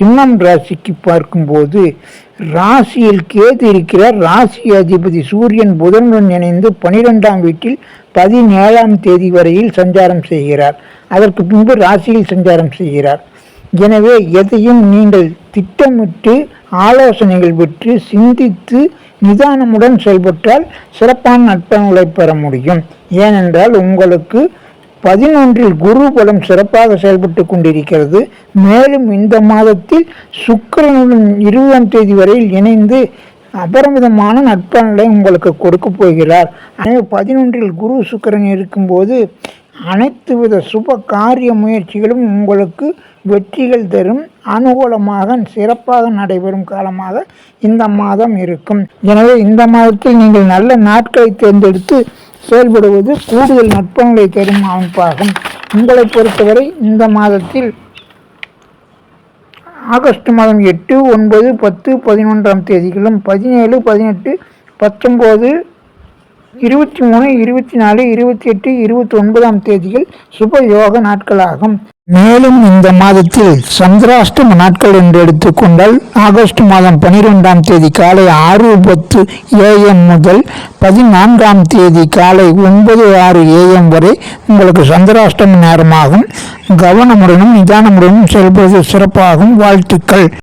சிம்மம் ராசிக்கு பார்க்கும்போது ராசியில் கேது இருக்கிறார். ராசி அதிபதி சூரியன் புதனுடன் இணைந்து பனிரெண்டாம் வீட்டில் பதினேழாம் தேதி வரையில் சஞ்சாரம் செய்கிறார். அதற்கு பின்பு ராசியில் சஞ்சாரம் செய்கிறார். எனவே எதையும் நீங்கள் திட்டமிட்டு ஆலோசனைகள் பெற்று சிந்தித்து நிதானமுடன் செயல்பட்டால் சிறப்பான நட்பங்களை பெற முடியும். ஏனென்றால் உங்களுக்கு பதினொன்றில் குரு பலம் சிறப்பாக செயல்பட்டு கொண்டிருக்கிறது. மேலும் இந்த மாதத்தில் சுக்கரனுடன் இருபதாம் தேதி வரையில் இணைந்து அபரமிதமான நட்பங்களை உங்களுக்கு கொடுக்க போகிறார். எனவே பதினொன்றில் குரு சுக்கரன் இருக்கும்போது அனைத்து வித சுப காரிய முயற்சிகளும் உங்களுக்கு வெற்றிகள் தரும். அனுகூலமாக சிறப்பாக நடைபெறும் காலமாக இந்த மாதம் இருக்கும். எனவே இந்த மாதத்தில் நீங்கள் நல்ல நாட்களை தேர்ந்தெடுத்து செயல்படுவது கூடுதல் நட்பங்களை தரும் அமைப்பாகும். உங்களை பொறுத்தவரை இந்த மாதத்தில் ஆகஸ்ட் மாதம் எட்டு ஒன்பது பத்து பதினொன்றாம் தேதிகளும் பதினேழு பதினெட்டு பத்தொம்போது இருபத்தி மூணு இருபத்தி நாலு இருபத்தி எட்டு இருபத்தி ஒன்பதாம் தேதிகள் சுப யோக நாட்களாகும். மேலும் இந்த மாதத்தில் சந்திராஷ்டம நாட்கள் என்று எடுத்துக்கொண்டால் ஆகஸ்ட் மாதம் பனிரெண்டாம் தேதி காலை ஆறு பத்து ஏஎம் முதல் பதினான்காம் தேதி காலை ஒன்பது ஆறு ஏஎம் வரை உங்களுக்கு சந்திராஷ்டம நேரமாகும். கவனமுடனும் நிதானமுடனும் செயல்படுவது சிறப்பாகும். வாழ்த்துக்கள்.